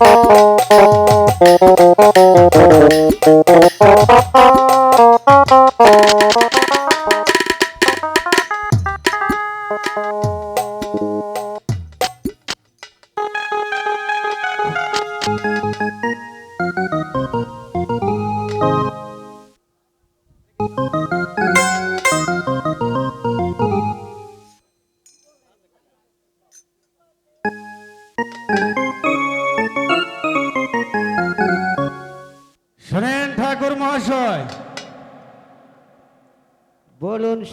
শোনেন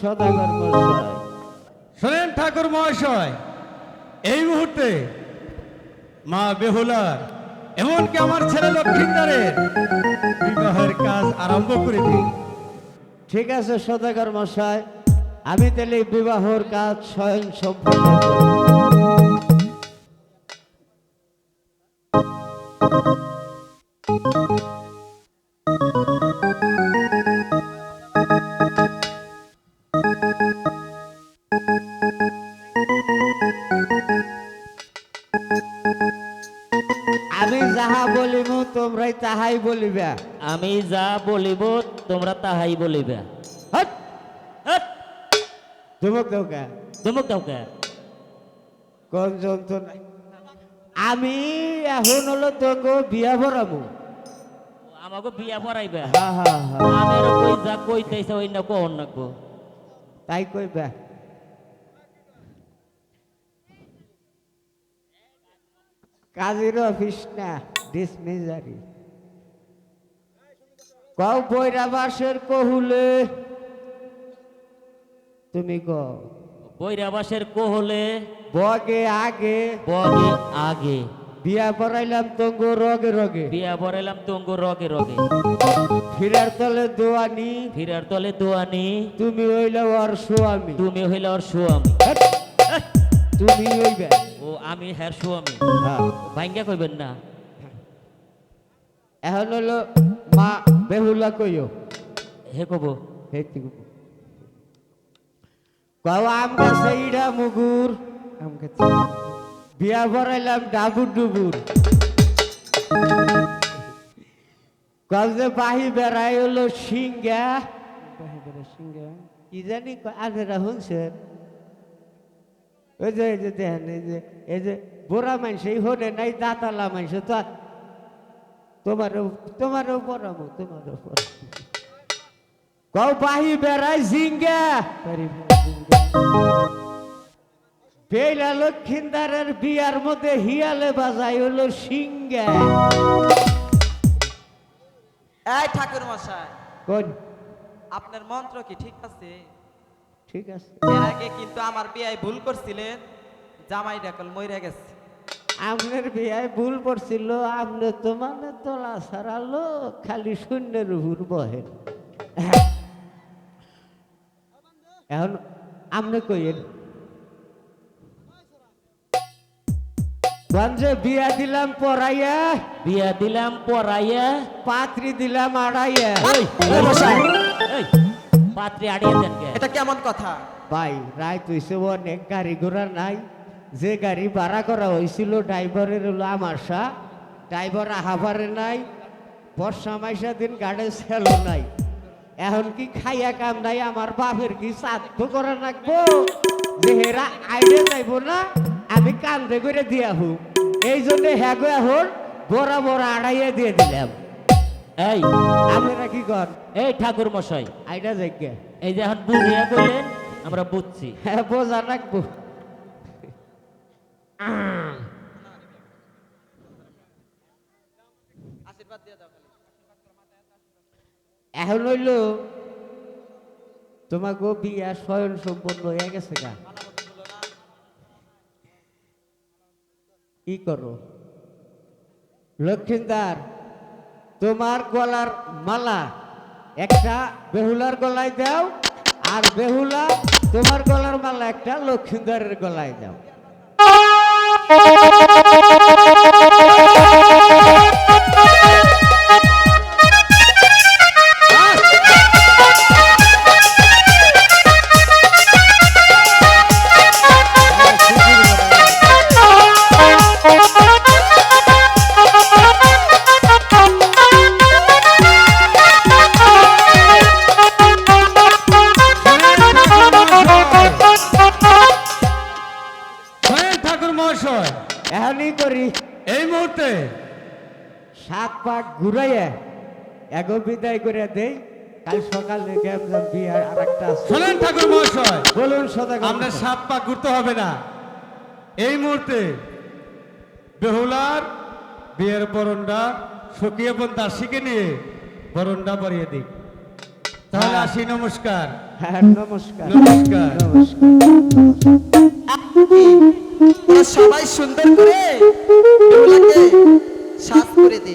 সদাগর মহাশয়। শোনেন ঠাকুর মহাশয় এই মুহূর্তে মা বেহুলার এমনকি আমার ছেলে লক্ষ্মীদারের বিবাহের কাজ আরম্ভ করে দিন। ঠিক আছে সদাগর মশাই আমি তাহলে বিবাহর কাজ স্বয়ং সম্পূর্ণ আমি যাহা বলিব তোমরাই তাহাই বলিবা। আমি যা বলিব তোমরা তাহাই বলিবে। Hot hot! ধুমুক দৌকা ধমক দাও কে? কোন যন্ত্রণা? আমি এখন হলো তোঙ্গ বিয়া ভরামু আমাকে বিয়া পড়াইবে হা হা হা। আমার কই যা কইতেছে ওই না কোন তাই কইবা? কাজের অফিস না ডিসমিজারি কও বৈরা বাসের কহুলে। তুমি কও। বৈরাবাসের কোহলে। বগে আগে। বগে আগে। বিয়া পড়াইলাম তঙ্গ রগে রগে। বিয়া পড়াইলাম তঙ্গ রগে রগে। ফিরার তলে দোয়ানি। ফিরার তলে দোয়ানি। তুমি হইলে ওর স্বামী। তুমি হইলে ওর সুয়ামি তুমি হইবে। ও আমি হ্যার সুয়ামি হ্যাঁ। ভাঙ্গা কইবেন না। এখন হলো মা বেহুলা কইও। হে কব। হেতিকু কও আম গাছে ইড়া মুগুর। আম গাছে। বিয়া ভরাইলাম ডাবুর ডুবুর। যে বাহি বেড়াই হলো সিঙ্গা কি জানি আধেরা শুনছেন ওই যে, এই যে দেখেন, এই যে এই যে বুড়া মানুষ এই হনে নাই, দাঁতালা মানুষ তো তোমারও তোমারও পড়াবো তোমারও পড়াবো কও বাহি বেড়াই জিঙ্গা বেলা লক্ষিন্দারের বিয়ার মধ্যে হিয়ালে বাজাই হলো সিঙ্গা এই ঠাকুর মশাই কোন? আপনার মন্ত্র কি ঠিক আছে? ঠিক আছে। এর আগে কিন্তু আমার বিয়ায় ভুল করছিলেন জামাই ডাকল মইরা গেছে। আপনার বিয়ায় ভুল পড়ছিল আপনি তো মানে তোলা সারালো খালি শূন্যের উপর বহেন। এখন আপনি কইেন গঞ্জে বিয়া দিলাম পড়াইয়া বিয়া দিলাম পড়াইয়া পাত্রি দিলাম আড়াইয়া। পাত্রে আড়িয়ে দেন কে? এটা কেমন কথা? ভাই রায় তুইছে অনেক গাড়ি ঘোড়া নাই। যে গাড়ি ভাড়া করা হয়েছিল ড্রাইভারের হলো আমাশা ড্রাইভার আহাবারে নাই। বর্ষা মাইসা দিন গাড়ি ছেলো নাই। এখন কি খাইয়া কাম নাই? আমার বাপের কি সাধ্য করা রাখব যে হেরা আইডে যাইব না? আমি কান্দে করে দিয়া হু। এই জন্য হ্যাগো এখন বড় বড় আড়াইয়া দিয়ে দিলাম। এই। আপনারা কি কর এই ঠাকুর মশাই। আইডা যাইগে। এই যে এখন বুঝিয়া কইলেন আমরা বুঝছি। হ্যাঁ বোঝা রাখব। এখন হইল তোমাকে বিয়া স্বয়ং সম্পন্ন হয়ে গেছে গা। কি করো? লক্ষ্মীদার তোমার গলার মালা একটা বেহুলার গলায় দাও, আর বেহুলা তোমার গলার মালা একটা লক্ষ্মীদারের গলায় দাও। নয় করি। এই মুহূর্তে শাক পাক ঘুরাইয়া এগো বিদায় করে দেই। কাল বিয়ার আর একটা শোনেন ঠাকুর মহাশয় বলুন সদা আমরা সাপ পাক ঘুরতে হবে না। এই মুহূর্তে বেহুলার বিয়ের সকিয়ে বোন দাসীকে নিয়ে বরণডা বাড়িয়ে দিই। তাহলে হ্যাঁ। আসি হ্যাঁ, নমস্কার। নমস্কার। নমস্কার। নমস্কার। সবাই সুন্দর করে ডোলাকে সাজ করে দে।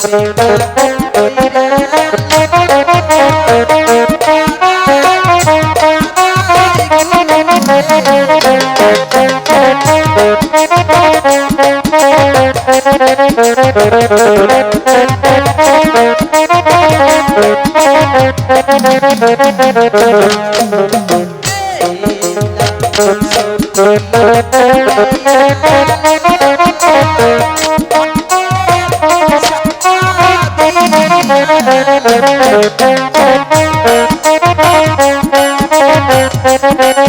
Hey,